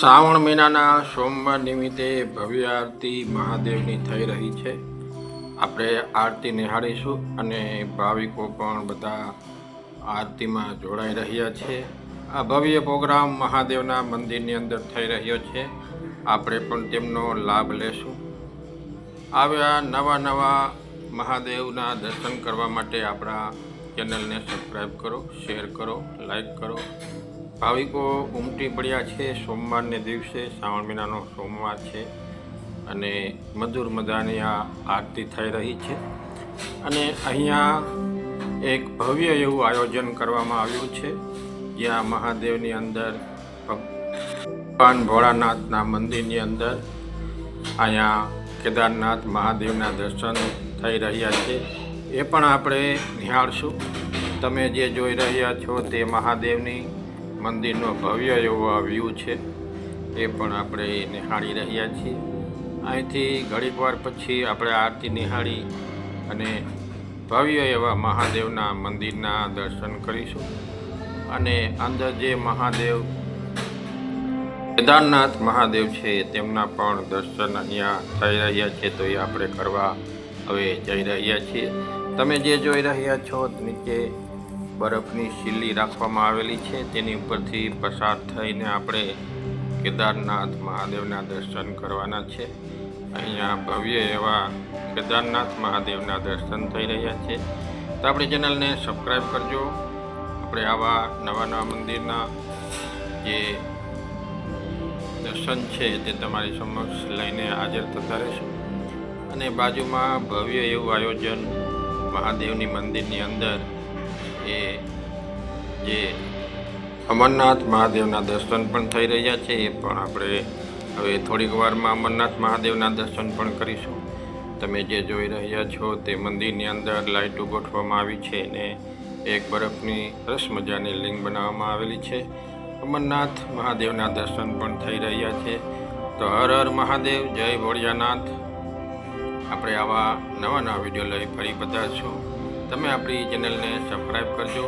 શ્રાવણ મહિનાના સોમવાર નિમિત્તે ભવ્ય આરતી મહાદેવની થઈ રહી છે. આપણે આરતી નિહાળીશું અને ભાવિકો પણ બધા આરતીમાં જોડાઈ રહ્યા છે. આ ભવ્ય પ્રોગ્રામ મહાદેવના મંદિરની અંદર થઈ રહ્યો છે. આપણે પણ તેમનો લાભ લેશું. આવ્યા નવા નવા મહાદેવના દર્શન કરવા માટે આપણા ચેનલને સબસ્ક્રાઈબ કરો, શેર કરો લાઈક કરો. ભાવિકો ઉમટી પડ્યા છે. સોમવારને દિવસે શ્રાવણ મહિનાનો સોમવાર છે અને મધુર મજાની આ આરતી થઈ રહી છે. અને અહીંયા એક ભવ્ય એવું આયોજન કરવામાં આવ્યું છે. જ્યાં મહાદેવની અંદર, ભગવાન ભોળાનાથના મંદિરની અંદર અહીંયા કેદારનાથ મહાદેવના દર્શન થઈ રહ્યા છે. એ પણ આપણે નિહાળશું. તમે જે જોઈ રહ્યા છો તે મહાદેવની મંદિરનો ભવ્ય એવો આ વ્યૂ છે. એ પણ આપણે નિહાળી રહ્યા છીએ. અહીંથી ઘડીક વાર પછી આપણે આરતી નિહાળી અને ભવ્ય એવા મહાદેવના મંદિરના દર્શન કરીશું. અને અંદર જે મહાદેવ, કેદારનાથ મહાદેવ છે, તેમના પણ દર્શન અહીંયા થઈ રહ્યા છે, તો એ આપણે કરવા હવે જઈ રહ્યા છીએ. તમે જે જોઈ રહ્યા છો, નીચે બરફની શીલી રાખવામાં આવેલી છે. તેની ઉપરથી પસાર થઈને આપણે કેદારનાથ મહાદેવના દર્શન કરવાના છે. અહીંયા ભવ્ય એવા કેદારનાથ મહાદેવના દર્શન થઈ રહ્યા છે. તો આપણી ચેનલને સબસ્ક્રાઈબ કરજો. આપણે આવા નવા નવા મંદિરના જે દર્શન છે તે તમારી સમક્ષ લઈને હાજર થતા રહેશું. અને બાજુમાં ભવ્ય એવું આયોજન મહાદેવની મંદિરની અંદર એ જે અમરનાથ મહાદેવના દર્શન પણ થઈ રહ્યા છે, એ પણ આપણે હવે થોડીક વારમાં અમરનાથ મહાદેવના દર્શન પણ કરીશું. તમે જે જોઈ રહ્યા છો તે મંદિરની અંદર લાઇટો ગોઠવવામાં આવી છે અને એક બરફની સરસ મજાની લિંગ બનાવવામાં આવેલી છે. અમરનાથ મહાદેવના દર્શન પણ થઈ રહ્યા છે. તો હર હર મહાદેવ, જય ભોળિયાનાથ. આપણે આવા નવા નવા વીડિયો લઈ ફરી પધારશું તમે આપણી ચેનલને સબસ્ક્રાઈબ કરજો.